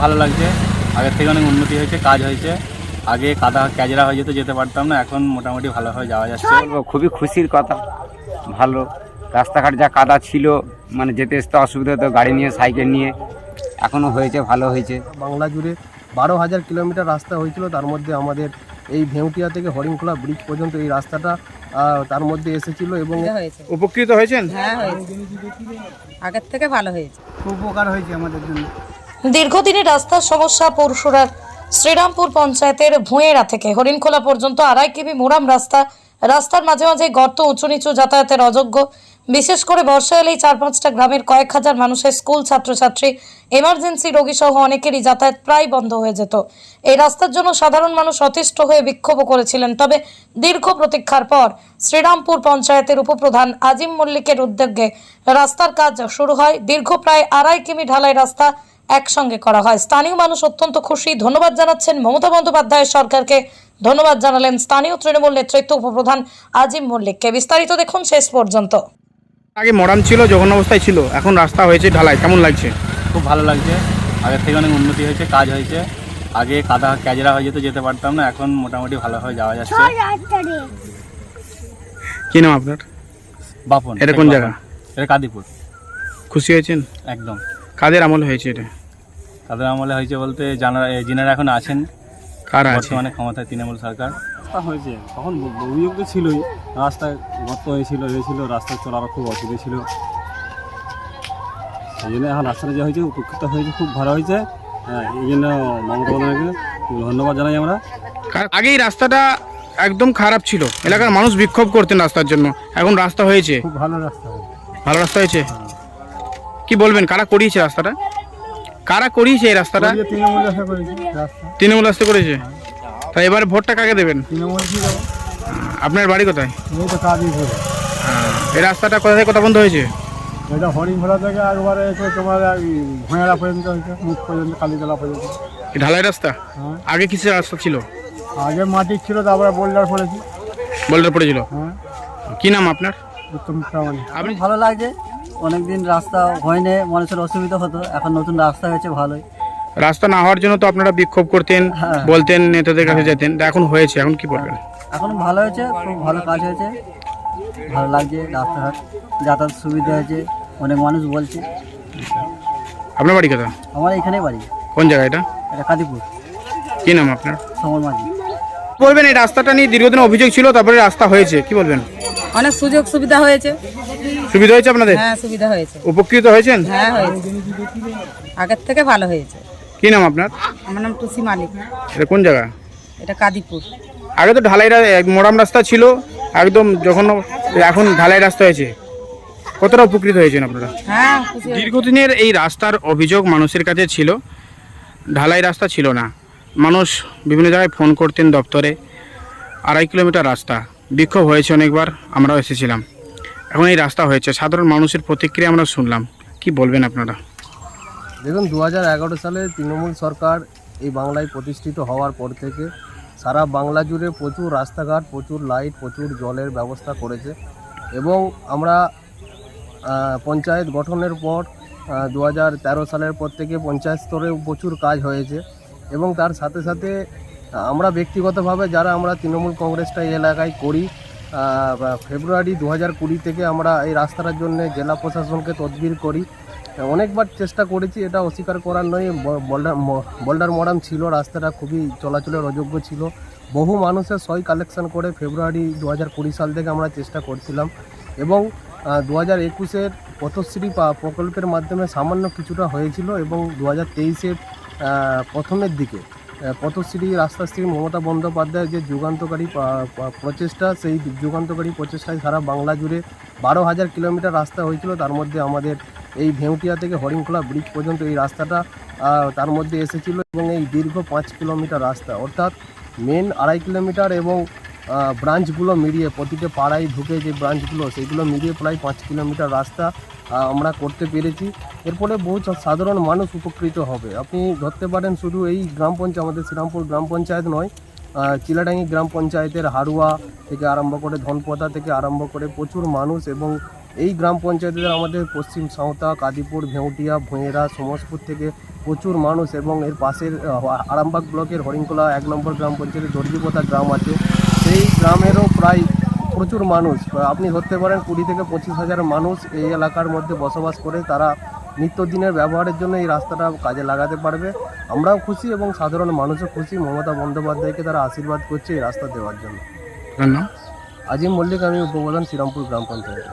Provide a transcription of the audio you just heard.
ভালো লাগছে। আগের থেকে অনেক উন্নতি হয়েছে কাজ হয়েছে। আগে কাদা ক্যাজরা হয়ে যেত যেতে পারতাম না এখন মোটামুটি ভালোভাবে যাওয়া যাচ্ছে। বলব খুবই খুশির কথা। ভালো। রাস্তাঘাট যা কাদা ছিল মানে যেতে আসতে অসুবিধা হতো গাড়ি নিয়ে সাইকেল নিয়ে। এখনও হয়েছে ভালো হয়েছে। বাংলা জুড়ে বারো হাজার কিলোমিটার রাস্তা হয়েছিল তার মধ্যে আমাদের এই ভেউটিয়া থেকে হরিণখোলা ব্রিজ পর্যন্ত এই রাস্তাটা তার মধ্যে এসেছিল এবং উপকৃত হয়েছেন? হ্যাঁ হয়েছে। আগের থেকে ভালো হয়েছে। উপকার হয়েছে আমাদের জন্য। দীর্ঘদিনের রাস্তার সমস্যা পরশুরার শ্রীরামপুর পঞ্চায়েতের ভুঁয়েরা থেকে। হরিণখোলা পর্যন্ত আড়াই কিমি মোরাম রাস্তা। রাস্তার মাঝে মাঝে গর্ত উঁচু নিচু যাতায়াতের অযোগ্য। বিশেষ করে বর্ষা এলেই চার পাঁচটা গ্রামের কয়েক হাজার মানুষের স্কুল ছাত্রছাত্রী, এমার্জেন্সি রোগী সহ অনেকেরই যাতায়াত প্রায় বন্ধ হয়ে যেত। এই রাস্তার জন্য সাধারণ মানুষ অতিষ্ঠ হয়ে বিক্ষোভ করেছিলেন। তবে দীর্ঘ প্রতীক্ষার পর শ্রীরামপুর পঞ্চায়েতের উপপ্রধান আজিম মল্লিকের উদ্যোগে রাস্তার কাজ শুরু হয়। দীর্ঘ প্রায় আড়াই কিমি ঢালাই রাস্তা একসঙ্গে করা হয়। স্থানীয় মানুষ অত্যন্ত খুশি। ধন্যবাদ জানাচ্ছেন মমতা বন্দ্যোপাধ্যায়ের সরকারকে। ধন্যবাদ জানালেন স্থানীয় তৃণমূল নেতৃত্ব উপপ্রধান আজিম মল্লিককে। বিস্তারিত দেখুন শেষ পর্যন্ত। আগে মরাম ছিল জঘন্য অবস্থায় ছিল। এখন রাস্তা হয়েছে ঢালাই। কেমন লাগছে? খুব ভালো লাগছে। আগের থেকে অনেক উন্নতি হয়েছে কাজ হয়েছে। আগে কাদা ক্যাজরা হয়ে যেত যেতে পারতাম না। এখন মোটামুটি ভালোভাবে যাওয়া যাচ্ছে। কি নাম আপনার? বাপন। এটা কোন জায়গা? এটা কাদিপুর। খুশি হয়েছেন? একদম। কাদের আমল হয়েছে এটা? তাদের আমলে হয়েছে বলতে জানারা যিনারা এখন আছেন কার আছে বর্তমানে ক্ষমতায় তৃণমূল সরকার। রাস্তা হয়েছে। তখন অভিযোগ তো ছিলই রাস্তায় গর্ত হয়েছিল হয়েছিল রাস্তায় চলার খুব অসুবিধা ছিল। সেই জন্য এখন রাস্তাটা যে হয়েছে উপকৃত হয়েছে খুব ভালো হয়েছে। হ্যাঁ এই জন্য মমতা বন্দ্যোপাধ্যায়কে ধন্যবাদ জানাই আমরা। কার- আগে রাস্তাটা একদম খারাপ ছিল। এলাকার মানুষ বিক্ষোভ করতেন রাস্তার জন্য। এখন রাস্তা হয়েছে। খুব ভালো রাস্তা ভালো রাস্তা হয়েছে? কি বলবেন কারা করিয়েছে রাস্তাটা? কারা করিয়েছে এই রাস্তাটা? তৃণমূল আশা করেছি রাস্তা। তৃণমূল আসতে করেছে তা এবারে ভোটটা কাকে দেবেন? তৃণমূল কি আপনার বাড়ি কোথায়? এই তো কাজই করে। এই রাস্তাটা কোথা থেকে কোথা বন্ধ হয়েছে? এটা থেকে একবারে এসে তোমার ভুঁয়ারা পর্যন্ত হয়েছে মুখ পর্যন্ত কালীতলা পর্যন্ত। এই ঢালাই রাস্তা? হ্যাঁ। আগে কিসের রাস্তা ছিল? আগে মাটির ছিল তারপরে বোল্ডার পড়েছি। বোল্ডার পড়েছিল? হ্যাঁ। কি নাম আপনার? উত্তম প্রামাণিক। আপনি ভালো লাগছে অনেকদিন রাস্তা হয়নি মানুষের অসুবিধা হতো এখন নতুন রাস্তা হয়েছে ভালোই। রাস্তা না হওয়ার জন্য তো আপনারা বিক্ষোভ করতেন হ্যাঁ। বলতেন নেতাদের কাছে যেতেন এখন হয়েছে এখন কি বলবেন এখন ভালো হয়েছে খুব ভালো কাজ হয়েছে ভালো লাগছে রাস্তাঘাট যাতায়াত সুবিধা হয়েছে অনেক মানুষ বলছে। আপনার বাড়ি কোথা আমার এখানেই বাড়ি। কোন জায়গা এটা? এটা কাদিপুর কি নাম আপনার? সমর মাঝি। বলবেন এই রাস্তাটা নিয়ে দীর্ঘদিন অভিযোগ ছিল তারপরে রাস্তা হয়েছে কি বলবেন? অনেক সুযোগ সুবিধা হয়েছে। সুবিধা হয়েছে আপনাদের? হ্যাঁ সুবিধা হয়েছে। উপকৃত হয়েছেন? হ্যাঁ হয়েছে। আগের থেকে ভালো হয়েছে। কি নাম আপনার? আমার নাম টুসি মালিক। এটা কোন জায়গা? এটা কাদিপুর। আগে তো ঢালাই রা- মোরাম রাস্তা ছিল একদম যখন এখন ঢালাই রাস্তা হয়েছে। কতটা উপকৃত হয়েছেন আপনারা? হ্যাঁ খুশি হয়েছে। দীর্ঘদিনের এই রাস্তার অভিযোগ মানুষের কাছে ছিল ঢালাই রাস্তা ছিল না। মানুষ বিভিন্ন জায়গায় ফোন করতেন দপ্তরে। আড়াই কিলোমিটার রাস্তা। বিক্ষোভ হয়েছে অনেকবার, আমরাও এসেছিলাম। এখন এই রাস্তা হয়েছে। সাধারণ মানুষের প্রতিক্রিয়া আমরা শুনলাম। কি বলবেন আপনারা? দেখুন দু হাজার এগারো সালে তৃণমূল সরকার এই বাংলায় প্রতিষ্ঠিত হওয়ার পর থেকে সারা বাংলা জুড়ে প্রচুর রাস্তাঘাট, প্রচুর লাইট, প্রচুর জলের ব্যবস্থা করেছে এবং আমরা পঞ্চায়েত গঠনের পর দু হাজার তেরো সালের পর থেকে পঞ্চায়েত স্তরেও প্রচুর কাজ হয়েছে। এবং তার সাথে সাথে, আমরা ব্যক্তিগতভাবে যারা আমরা তৃণমূল কংগ্রেসটা এই এলাকায় করি ফেব্রুয়ারি দু হাজার কুড়ি থেকে আমরা এই রাস্তাটার জন্য জেলা প্রশাসনকে তদবির করি। অনেকবার চেষ্টা করেছি, এটা অস্বীকার করার নয় বোল্ডার ম- বোল্ডার মডাম ছিল, রাস্তাটা খুবই চলাচলের অযোগ্য ছিল। বহু মানুষের সই কালেকশন করে ফেব্রুয়ারি দু হাজার কুড়ি সাল থেকে আমরা চেষ্টা করছিলাম এবং দু হাজার একুশের পথশ্রী প্রকল্পের মাধ্যমে সামান্য কিছুটা হয়েছিল এবং দু হাজার তেইশের প্রথমের দিকে পথশ্রী রাস্তাশ্রী মমতা বন্দ্যোপাধ্যায়ের যে যুগান্তকারী প্রচেষ্টা, সেই যুগান্তকারী প্রচেষ্টায় সারা বাংলা জুড়ে বারো হাজার কিলোমিটার রাস্তা হয়েছিল। তার মধ্যে আমাদের এই ভেউটিয়া থেকে হরিংখোলা ব্রিজ পর্যন্ত এই রাস্তাটা তার মধ্যে এসেছিল এবং এই দীর্ঘ পাঁচ কিলোমিটার রাস্তা। অর্থাৎ মেন আড়াই কিলোমিটার এবং ব্রাঞ্চগুলো মিলিয়ে প্রতিটা পাড়ায় ঢুকে যে ব্রাঞ্চগুলো সেগুলো মিলিয়ে প্রায় পাঁচ কিলোমিটার রাস্তা আমরা করতে পেরেছি। এর ফলে বহু সাধারণ মানুষ উপকৃত হবে। আপনি ধরতে পারেন শুধু এই গ্রাম পঞ্চায়েত, আমাদের শ্রীরামপুর গ্রাম পঞ্চায়েত নয় চিলাডাঙ্গি গ্রাম পঞ্চায়েতের হারুয়া থেকে আরম্ভ করে ধনপতা থেকে আরম্ভ করে প্রচুর মানুষ এবং এই গ্রাম পঞ্চায়েতের আমাদের পশ্চিম সাঁওতা কাদিপুর ভেউটিয়া ভুঁয়েরা সমসপুর থেকে প্রচুর মানুষ এবং এর পাশের আরামবাগ ব্লকের হরিংকোলা এক নম্বর গ্রাম পঞ্চায়েতের দর্জিপোতা গ্রাম আছে। সেই গ্রামেরও প্রায় প্রচুর মানুষ। আপনি ধরতে পারেন কুড়ি থেকে পঁচিশ হাজার মানুষ এই এলাকার মধ্যে বসবাস করে। তারা নিত্যদিনের ব্যবহারের জন্য এই রাস্তাটা কাজে লাগাতে পারবে। আমরাও খুশি এবং সাধারণ মানুষও খুশি। মমতা বন্দ্যোপাধ্যায়কে তারা আশীর্বাদ করছে এই রাস্তা দেওয়ার জন্য। আজিম মল্লিক আমি উপপ্রধান শ্রীরামপুর গ্রাম পঞ্চায়েত।